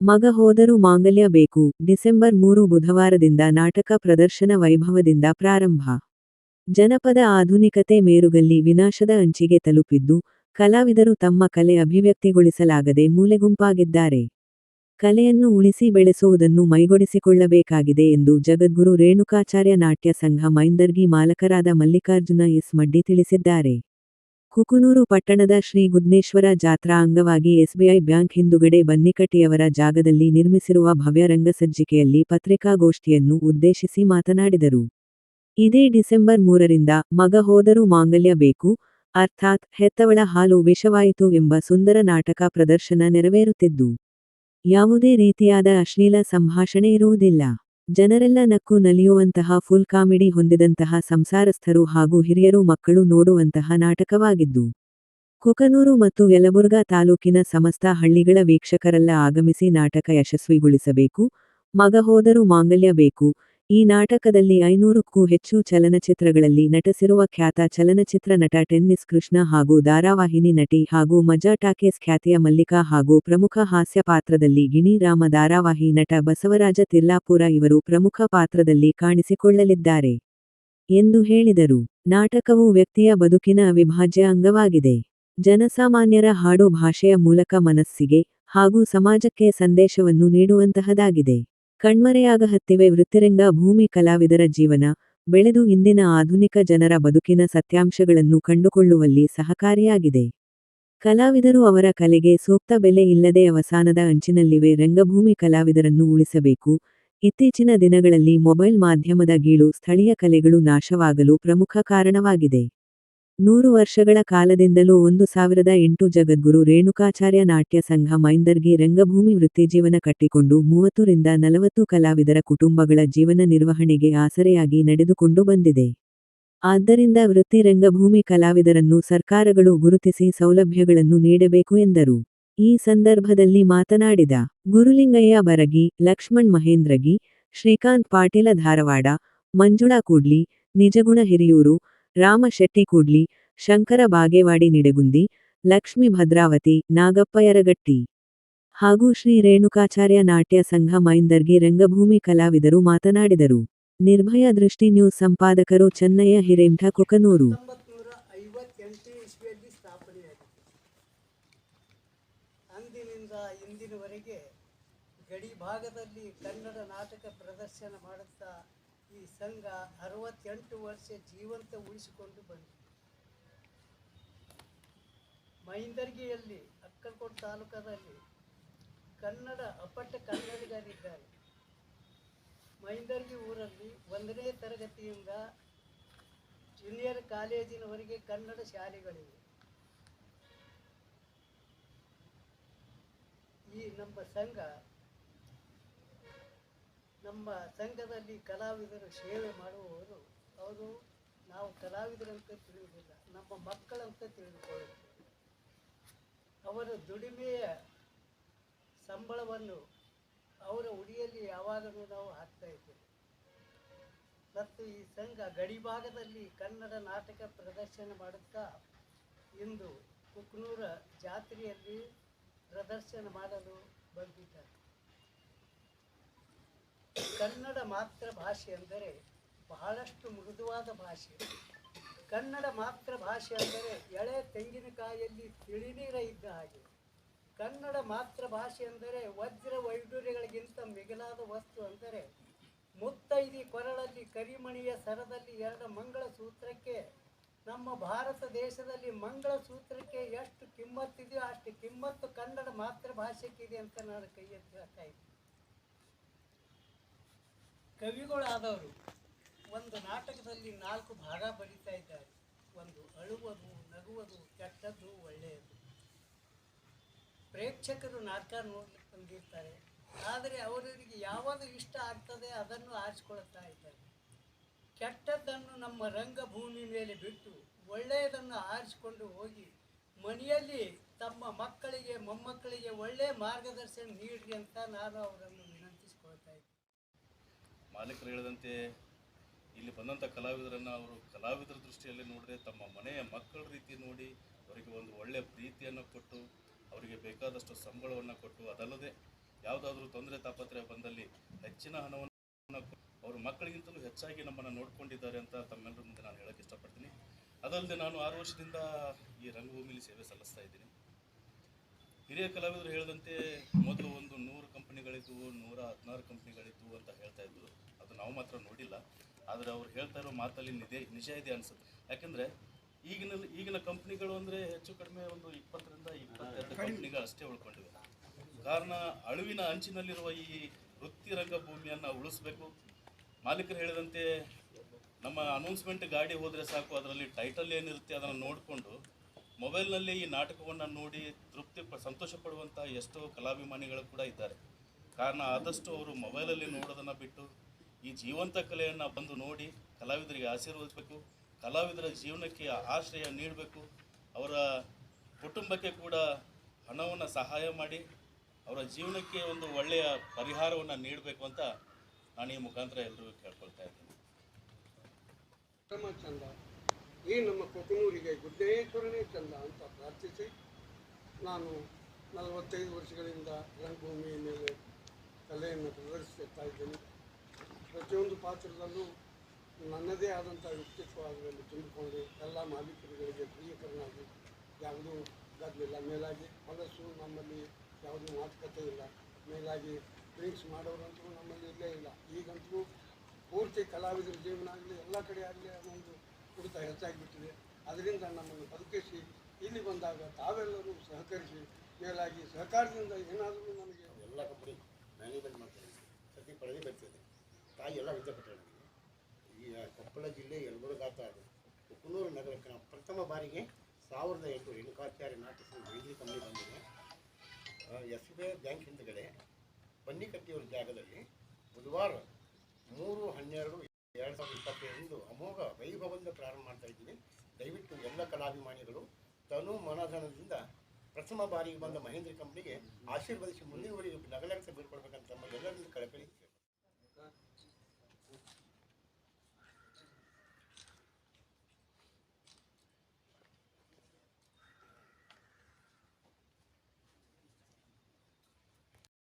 ಮಗ ಹೋದರೂ ಮಾಂಗಲ್ಯ ಬೇಕು. ಡಿಸೆಂಬರ್ ಮೂರು ಬುಧವಾರದಿಂದ ನಾಟಕ ಪ್ರದರ್ಶನ ವೈಭವದಿಂದ ಪ್ರಾರಂಭ. ಜನಪದ ಆಧುನಿಕತೆ ಮೇರುಗಲ್ಲಿ ವಿನಾಶದ ಅಂಚಿಗೆ ತಲುಪಿದ್ದು, ಕಲಾವಿದರು ತಮ್ಮ ಕಲೆ ಅಭಿವ್ಯಕ್ತಿಗೊಳಿಸಲಾಗದೆ ಮೂಲೆಗುಂಪಾಗಿದ್ದಾರೆ. ಕಲೆಯನ್ನು ಉಳಿಸಿ ಬೆಳೆಸುವುದನ್ನು ಮೈಗೊಡಿಸಿಕೊಳ್ಳಬೇಕಾಗಿದೆ ಎಂದು ಜಗದ್ಗುರು ರೇಣುಕಾಚಾರ್ಯ ನಾಟ್ಯ ಸಂಘ ಮೈಂದರ್ಗಿ ಮಾಲಕರಾದ ಮಲ್ಲಿಕಾರ್ಜುನ ಎಸ್ ಮಡ್ಡಿ ತಿಳಿಸಿದ್ದಾರೆ. ಕುಕುನೂರು ಪಟ್ಟಣದ ಶ್ರೀ ಗುದ್ನೇಶ್ವರ ಜಾತ್ರಾ ಅಂಗವಾಗಿ ಎಸ್ಬಿಐ ಬ್ಯಾಂಕ್ ಹಿಂದುಗಡೆ ಬನ್ನಿಕಟ್ಟಿಯವರ ಜಾಗದಲ್ಲಿ ನಿರ್ಮಿಸಿರುವ ಭವ್ಯ ರಂಗಸಜ್ಜಿಕೆಯಲ್ಲಿ ಪತ್ರಿಕಾಗೋಷ್ಠಿಯನ್ನು ಉದ್ದೇಶಿಸಿ ಮಾತನಾಡಿದರು. ಇದೇ ಡಿಸೆಂಬರ್ ಮೂರರಿಂದ ಮಗ ಹೋದರೂ ಮಾಂಗಲ್ಯ ಬೇಕು, ಅರ್ಥಾತ್ ಹೆತ್ತವಳ ಹಾಲು ವಿಷವಾಯಿತು ಎಂಬ ಸುಂದರ ನಾಟಕ ಪ್ರದರ್ಶನ ನೆರವೇರುತ್ತಿದ್ದು, ಯಾವುದೇ ರೀತಿಯಾದ ಅಶ್ಲೀಲ ಸಂಭಾಷಣೆ ಇರುವುದಿಲ್ಲ. ಜನರೆಲ್ಲ ನಕ್ಕು ನಲಿಯುವಂತಹ ಫುಲ್ ಕಾಮಿಡಿ ಹೊಂದಿದಂತಹ ಸಂಸಾರಸ್ಥರು ಹಾಗೂ ಹಿರಿಯರು ಮಕ್ಕಳು ನೋಡುವಂತಹ ನಾಟಕವಾಗಿದ್ದು, ಕುಕನೂರು ಮತ್ತು ಯಲಬುರ್ಗಾ ತಾಲೂಕಿನ ಸಮಸ್ತ ಹಳ್ಳಿಗಳ ವೀಕ್ಷಕರೆಲ್ಲ ಆಗಮಿಸಿ ನಾಟಕ ಯಶಸ್ವಿಗೊಳಿಸಬೇಕು, ಮಗ ಹೋದರೂ ಮಾಂಗಲ್ಯ ಬೇಕು ಈ ನಾಟಕದಲ್ಲಿ ಐನೂರಕ್ಕೂ ಹೆಚ್ಚು ಚಲನಚಿತ್ರಗಳಲ್ಲಿ ನಟಿಸಿರುವ ಖ್ಯಾತ ಚಲನಚಿತ್ರ ನಟ ಟೆನ್ನಿಸ್ ಕೃಷ್ಣ ಹಾಗೂ ಧಾರಾವಾಹಿನಿ ನಟಿ ಹಾಗೂ ಮಜಾ ಟಾಕೇಸ್ ಖ್ಯಾತಿಯ ಮಲ್ಲಿಕಾ ಹಾಗೂ ಪ್ರಮುಖ ಹಾಸ್ಯ ಪಾತ್ರದಲ್ಲಿ ಗಿಣಿರಾಮ ಧಾರಾವಾಹಿ ನಟ ಬಸವರಾಜ ತಿಲ್ಲಾಪುರ ಇವರು ಪ್ರಮುಖ ಪಾತ್ರದಲ್ಲಿ ಕಾಣಿಸಿಕೊಳ್ಳಲಿದ್ದಾರೆ ಎಂದು ಹೇಳಿದರು. ನಾಟಕವು ವ್ಯಕ್ತಿಯ ಬದುಕಿನ ಅವಿಭಾಜ್ಯ ಅಂಗವಾಗಿದೆ. ಜನಸಾಮಾನ್ಯರ ಹಾಡು ಭಾಷೆಯ ಮೂಲಕ ಮನಸ್ಸಿಗೆ ಹಾಗೂ ಸಮಾಜಕ್ಕೆ ಸಂದೇಶವನ್ನು ನೀಡುವಂತಹದಾಗಿದೆ. ಕಣ್ಮರೆಯಾಗಹತ್ತಿವೆ ವೃತ್ತಿರಂಗ ಭೂಮಿ ಕಲಾವಿದರ ಜೀವನ, ಬೆಳೆದು ಇಂದಿನ ಆಧುನಿಕ ಜನರ ಬದುಕಿನ ಸತ್ಯಾಂಶಗಳನ್ನು ಕಂಡುಕೊಳ್ಳುವಲ್ಲಿ ಸಹಕಾರಿಯಾಗಿದೆ. ಕಲಾವಿದರು ಅವರ ಕಲೆಗೆ ಸೂಕ್ತ ಬೆಲೆ ಇಲ್ಲದೆ ಅವಸಾನದ ಅಂಚಿನಲ್ಲಿವೆ ರಂಗಭೂಮಿ ಕಲಾವಿದರನ್ನು ಉಳಿಸಬೇಕು. ಇತ್ತೀಚಿನ ದಿನಗಳಲ್ಲಿ ಮೊಬೈಲ್ ಮಾಧ್ಯಮದ ಗೀಳು ಸ್ಥಳೀಯ ಕಲೆಗಳು ನಾಶವಾಗಲು ಪ್ರಮುಖ ಕಾರಣವಾಗಿದೆ. ನೂರು ವರ್ಷಗಳ ಕಾಲದಿಂದಲೂ ಒಂದು ಸಾವಿರದ ಎಂಟು ಜಗದ್ಗುರು ರೇಣುಕಾಚಾರ್ಯ ನಾಟ್ಯ ಸಂಘ ಮೈಂದರ್ಗಿ ರಂಗಭೂಮಿ ವೃತ್ತಿಜೀವನ ಕಟ್ಟಿಕೊಂಡು ಮೂವತ್ತರಿಂದ ನಲವತ್ತು ಕಲಾವಿದರ ಕುಟುಂಬಗಳ ಜೀವನ ನಿರ್ವಹಣೆಗೆ ಆಸರೆಯಾಗಿ ನಡೆದುಕೊಂಡು ಬಂದಿದೆ. ಆದ್ದರಿಂದ ವೃತ್ತಿ ರಂಗಭೂಮಿ ಕಲಾವಿದರನ್ನು ಸರ್ಕಾರಗಳು ಗುರುತಿಸಿ ಸೌಲಭ್ಯಗಳನ್ನು ನೀಡಬೇಕು ಎಂದರು. ಈ ಸಂದರ್ಭದಲ್ಲಿ ಮಾತನಾಡಿದ ಗುರುಲಿಂಗಯ್ಯ ಬರಗಿ, ಲಕ್ಷ್ಮಣ್ ಮಹೇಂದ್ರಗಿ, ಶ್ರೀಕಾಂತ್ ಪಾಟೀಲ ಧಾರವಾಡ, ಮಂಜುಳಾ ಕೂಡ್ಲಿ, ನಿಜಗುಣ ಹಿರಿಯೂರು ರಾಮ ಶೆಟ್ಟಿ ಕೂಡ್ಲಿ, ಶಂಕರ ಬಾಗೇವಾಡಿ ನಿಡಗುಂದಿ, ಲಕ್ಷ್ಮಿ ಭದ್ರಾವತಿ, ನಾಗಪ್ಪಯರಗಟ್ಟಿ. ಹಾಗೂ ಶ್ರೀ ರೇಣುಕಾಚಾರ್ಯ ನಾಟ್ಯ ಸಂಘ ಮೈಂದರ್ಗಿ ರಂಗಭೂಮಿ ಕಲಾವಿದರು ಮಾತನಾಡಿದರು. ನಿರ್ಭಯ ದೃಷ್ಟಿ ನ್ಯೂಸ್ ಸಂಪಾದಕರು ಚೆನ್ನಯ್ಯ ಹಿರೇಂಠ ಕೊಕನೂರು. ಅಂದಿನಿಂದ ಇಂದಿನವರೆಗೆ ಗಡಿ ಭಾಗದಲ್ಲಿ ಕನ್ನಡ ನಾಟಕ ಪ್ರದರ್ಶನ ಮಾಡುತ್ತಾ ಈ ಸಂಘ ಅರವತ್ತೆಂಟು ವರ್ಷ ಜೀವಂತ ಉಳಿಸಿಕೊಂಡು ಬಂದಿದೆ ಮೈಂದರ್ಗಿಯಲ್ಲಿ ಅಕ್ಕಲ್ಕೋಟ್ ತಾಲೂಕದಲ್ಲಿ ಕನ್ನಡ ಅಪಟ್ಟ ಕನ್ನಡಿಗರಿದ್ದಾರೆ. ಮೈಂದರ್ಗಿ ಊರಲ್ಲಿ ಒಂದನೇ ತರಗತಿಯಿಂದ ಜೂನಿಯರ್ ಕಾಲೇಜಿನವರೆಗೆ ಕನ್ನಡ ಶಾಲೆಗಳಿವೆ. ಈ ನಮ್ಮ ಸಂಘ ನಮ್ಮ ಸಂಘದಲ್ಲಿ ಕಲಾವಿದರು ಸೇವೆ ಮಾಡುವವರು, ಅವರು ನಾವು ಕಲಾವಿದರಂತ ತಿಳಿಯುವುದಿಲ್ಲ, ನಮ್ಮ ಮಕ್ಕಳಂತ ತಿಳಿದುಕೊಳ್ಳುತ್ತೇವೆ ಅವರ ದುಡಿಮೆಯ ಸಂಬಳವನ್ನು ಅವರ ಉಡಿಯಲ್ಲಿ ಯಾವಾಗಲೂ ನಾವು ಹಾಕ್ತಾ ಇದ್ದೇವೆ. ಮತ್ತು ಈ ಸಂಘ ಗಡಿಭಾಗದಲ್ಲಿ ಕನ್ನಡ ನಾಟಕ ಪ್ರದರ್ಶನ ಮಾಡುತ್ತಾ ಇಂದು ಕುಕ್ನೂರ ಜಾತ್ರೆಯಲ್ಲಿ ಪ್ರದರ್ಶನ ಮಾಡಲು ಬಂದಿದ್ದಾರೆ. ಕನ್ನಡ ಮಾತೃ ಭಾಷೆ ಅಂದರೆ ಬಹಳಷ್ಟು ಮೃದುವಾದ ಭಾಷೆ. ಕನ್ನಡ ಮಾತೃ ಭಾಷೆ ಅಂದರೆ ಎಳೆ ತೆಂಗಿನಕಾಯಲ್ಲಿ ತಿಳಿನೀರ ಇದ್ದ ಹಾಗೆ. ಕನ್ನಡ ಮಾತೃ ಭಾಷೆ ಅಂದರೆ ವಜ್ರ ವೈಡೂರ್ಯಗಳಿಗಿಂತ ಮಿಗಿಲಾದ ವಸ್ತು ಅಂದರೆ ಮುತ್ತೈದಿ ಕೊರಳಲ್ಲಿ ಕರಿಮಣಿಯ ಸರದಲ್ಲಿ ಎರಡು ಮಂಗಳ ಸೂತ್ರಕ್ಕೆ ನಮ್ಮ ಭಾರತ ದೇಶದಲ್ಲಿ ಮಂಗಳ ಸೂತ್ರಕ್ಕೆ ಎಷ್ಟು ಕಿಮ್ಮತ್ತಿದೆಯೋ ಅಷ್ಟು ಕಿಮ್ಮತ್ತು ಕನ್ನಡ ಮಾತೃ ಭಾಷೆಗಿದೆ ಅಂತ ನಾನು ಕೈ ಎತ್ತಿ ಹೇಳ್ತಾ ಇದ್ದೀನಿ. ಕವಿಗಳಾದವರು ಒಂದು ನಾಟಕದಲ್ಲಿ ನಾಲ್ಕು ಭಾಗ ಬರೀತಾ ಇದ್ದಾರೆ. ಒಂದು ಅಳುವುದು, ನಗುವುದು, ಕೆಟ್ಟದ್ದು, ಒಳ್ಳೆಯದು. ಪ್ರೇಕ್ಷಕರು ನಾಟಕ ನೋಡ್ಲಿಕ್ಕೆ ಬಂದಿರ್ತಾರೆ. ಆದರೆ ಅವರಿಗೆ ಯಾವುದು ಇಷ್ಟ ಆಗ್ತದೆ ಅದನ್ನು ಆರಿಸ್ಕೊಳ್ತಾ ಇದ್ದಾರೆ. ಕೆಟ್ಟದ್ದನ್ನು ನಮ್ಮ ರಂಗಭೂಮಿ ಮೇಲೆ ಬಿಟ್ಟು ಒಳ್ಳೆಯದನ್ನು ಆರಿಸಿಕೊಂಡು ಹೋಗಿ ಮನೆಯಲ್ಲಿ ತಮ್ಮ ಮಕ್ಕಳಿಗೆ, ಮೊಮ್ಮಕ್ಕಳಿಗೆ ಒಳ್ಳೆಯ ಮಾರ್ಗದರ್ಶನ ನೀಡ್ರಿ ಅಂತ ನಾನು ಅವರನ್ನು ಮಾಲೀಕರು ಹೇಳಿದಂತೆ ಇಲ್ಲಿ ಬಂದಂಥ ಕಲಾವಿದರನ್ನು ಅವರು ಕಲಾವಿದರ ದೃಷ್ಟಿಯಲ್ಲಿ ನೋಡದೆ ತಮ್ಮ ಮನೆಯ ಮಕ್ಕಳ ರೀತಿ ನೋಡಿ ಅವರಿಗೆ ಒಂದು ಒಳ್ಳೆಯ ಪ್ರೀತಿಯನ್ನು ಕೊಟ್ಟು ಅವರಿಗೆ ಬೇಕಾದಷ್ಟು ಸಂಬಳವನ್ನು ಕೊಟ್ಟು ಅದಲ್ಲದೆ ಯಾವುದಾದ್ರೂ ತೊಂದರೆ ತಾಪತ್ರೆ ಬಂದಲ್ಲಿ ಹೆಚ್ಚಿನ ಹಣವನ್ನು ಅವರು ಮಕ್ಕಳಿಗಿಂತಲೂ ಹೆಚ್ಚಾಗಿ ನಮ್ಮನ್ನು ನೋಡಿಕೊಂಡಿದ್ದಾರೆ ಅಂತ ತಮ್ಮೆಲ್ಲರ ಮುಂದೆ ನಾನು ಹೇಳೋಕ್ಕೆ ಇಷ್ಟಪಡ್ತೀನಿ. ಅದಲ್ಲದೆ ನಾನು ಆರು ವರ್ಷದಿಂದ ಈ ರಂಗಭೂಮಿಲಿ ಸೇವೆ ಸಲ್ಲಿಸ್ತಾ ಇದ್ದೀನಿ. ಹಿರಿಯ ಕಲಾವಿದರು ಹೇಳಿದಂತೆ ಮೊದಲು ಒಂದು ನೂರು ಕಂಪ್ನಿಗಳಿದ್ವು ನೂರ ಹದಿನಾರು ಕಂಪ್ನಿಗಳಿದ್ವು ಅಂತ ಹೇಳ್ತಾ ಇದ್ರು. ಅದು ನಾವು ಮಾತ್ರ ನೋಡಿಲ್ಲ. ಆದರೆ ಅವ್ರು ಹೇಳ್ತಾ ಇರೋ ಮಾತಲ್ಲಿ ನಿಜ ನಿಜ ಇದೆ ಅನ್ಸುತ್ತೆ. ಯಾಕೆಂದರೆ ಈಗಿನ ಈಗಿನ ಕಂಪ್ನಿಗಳು ಅಂದರೆ ಹೆಚ್ಚು ಕಡಿಮೆ ಒಂದು ಇಪ್ಪತ್ತರಿಂದ ಇಪ್ಪತ್ತೆರಡು ಕಂಪ್ನಿಗಳು ಅಷ್ಟೇ ಉಳ್ಕೊಂಡಿವೆ. ಕಾರಣ ಅಳುವಿನ ಅಂಚಿನಲ್ಲಿರುವ ಈ ವೃತ್ತಿ ರಂಗಭೂಮಿಯನ್ನು ಉಳಿಸ್ಬೇಕು. ಮಾಲೀಕರು ಹೇಳಿದಂತೆ ನಮ್ಮ ಅನೌನ್ಸ್ಮೆಂಟ್ ಗಾಡಿ ಹೋದರೆ ಸಾಕು ಅದರಲ್ಲಿ ಟೈಟಲ್ ಏನಿರುತ್ತೆ ಅದನ್ನು ನೋಡಿಕೊಂಡು ಮೊಬೈಲ್ನಲ್ಲಿ ಈ ನಾಟಕವನ್ನು ನೋಡಿ ತೃಪ್ತಿ ಪ ಸಂತೋಷ ಪಡುವಂಥ ಎಷ್ಟೋ ಕಲಾಭಿಮಾನಿಗಳು ಕೂಡ ಇದ್ದಾರೆ. ಕಾರಣ ಆದಷ್ಟು ಅವರು ಮೊಬೈಲಲ್ಲಿ ನೋಡೋದನ್ನು ಬಿಟ್ಟು ಈ ಜೀವಂತ ಕಲೆಯನ್ನು ಬಂದು ನೋಡಿ ಕಲಾವಿದರಿಗೆ ಆಶೀರ್ವದಿಸಬೇಕು, ಕಲಾವಿದರ ಜೀವನಕ್ಕೆ ಆಶ್ರಯ ನೀಡಬೇಕು, ಅವರ ಕುಟುಂಬಕ್ಕೆ ಕೂಡ ಹಣವನ್ನು ಸಹಾಯ ಮಾಡಿ ಅವರ ಜೀವನಕ್ಕೆ ಒಂದು ಒಳ್ಳೆಯ ಪರಿಹಾರವನ್ನು ನೀಡಬೇಕು ಅಂತ ನಾನು ಈ ಮುಖಾಂತರ ಎಲ್ಲರಿಗೂ ಕೇಳ್ಕೊಳ್ತಾ ಇದ್ದೀನಿ. ಈ ನಮ್ಮ ಕೊಕನೂರಿಗೆ ಗುಡ್ಡೇಶ್ವರನೇ ಚಂದ ಅಂತ ಪ್ರಾರ್ಥಿಸಿ, ನಾನು ನಲವತ್ತೈದು ವರ್ಷಗಳಿಂದ ರಂಗಭೂಮಿಯ ಮೇಲೆ ಕಲೆಯನ್ನು ಪ್ರದರ್ಶಿಸುತ್ತಾ ಇದ್ದೇನೆ. ಪ್ರತಿಯೊಂದು ಪಾತ್ರದಲ್ಲೂ ನನ್ನದೇ ಆದಂಥ ವ್ಯಕ್ತಿತ್ವ ಅದರಲ್ಲಿ ತುಂಬಿಕೊಂಡು ಎಲ್ಲ ಮಾಲೀಕರುಗಳಿಗೆ ಪ್ರಿಯಕರನಾಗಿ ಯಾವುದೂ ಗದ್ದಲಿಲ್ಲ. ಮೇಲಾಗಿ ಹೊಲಸು ನಮ್ಮಲ್ಲಿ ಯಾವುದೂ ಮಾತುಕತೆ ಇಲ್ಲ. ಮೇಲಾಗಿ ಡ್ರಿಂಕ್ಸ್ ಮಾಡೋರಂತೂ ನಮ್ಮಲ್ಲಿ ಇಲ್ಲೇ ಇಲ್ಲ. ಈಗಂತೂ ಪೂರ್ತಿ ಕಲಾವಿದರ ಜೀವನ ಆಗಲಿ, ಎಲ್ಲ ಕಡೆ ಆಗಲಿ ಒಂದು ಕುಡಿತ ಹೆಚ್ಚಾಗಿಬಿಟ್ಟಿದೆ. ಅದರಿಂದ ನಮ್ಮನ್ನು ಬದುಕಿಸಿ, ಇಲ್ಲಿ ಬಂದಾಗ ತಾವೆಲ್ಲರೂ ಸಹಕರಿಸಿ, ಮೇಲಾಗಿ ಸಹಕಾರದಿಂದ ಏನಾದರೂ ನಮಗೆ ಎಲ್ಲ ಕಂಪನಿ ಮ್ಯಾನೇಜ್ಮೆಂಟ್ ಮಾಡ್ತಾರೆ. ಸತಿ ಪಡೆದೇ ಬರ್ತದೆ. ತಾಯಿ ಎಲ್ಲ ಈ ಕೊಪ್ಪಳ ಜಿಲ್ಲೆ ಯಲಬುರ್ಗಾತ ಅದು. ಕುಕ್ಕನೂರು ನಗರಕ್ಕೆ ಪ್ರಥಮ ಬಾರಿಗೆ ಸಾವಿರದ ಎಂಟು ರೇಣುಕಾಚಾರ್ಯ ನಾಟಕ ವೈದ್ಯ ಕಂಪನಿ ಬಂದಿದೆ. ಎಸ್ ಬಿ ಐ ಬ್ಯಾಂಕ್ ಹಿಂದ್ಗಡೆ ಬನ್ನಿಕಟ್ಟಿಯವರ ಜಾಗದಲ್ಲಿ ಬುಧವಾರ ಮೂರು ಹನ್ನೆರಡು ಎರಡು ಸಾವಿರದ ಅಮೋಘ ವೈಭವದಿಂದ ಪ್ರಾರಂಭ ಮಾಡ್ತಾ ಇದ್ದೀವಿ. ದಯವಿಟ್ಟು ಎಲ್ಲ ಕಲಾಭಿಮಾನಿಗಳು ತನು ಮನಧನದಿಂದ ಪ್ರಥಮ ಬಾರಿಗೆ ಬಂದ ಮಹೇಂದ್ರ ಕಂಪನಿಗೆ ಆಶೀರ್ವದಿಸಿ ಮುಂದಿನವರೆಗೆ ನಗಲಕ್ಕೆ ಬೀಳ್ಕೊಡ್ಬೇಕಂತ ತಮ್ಮ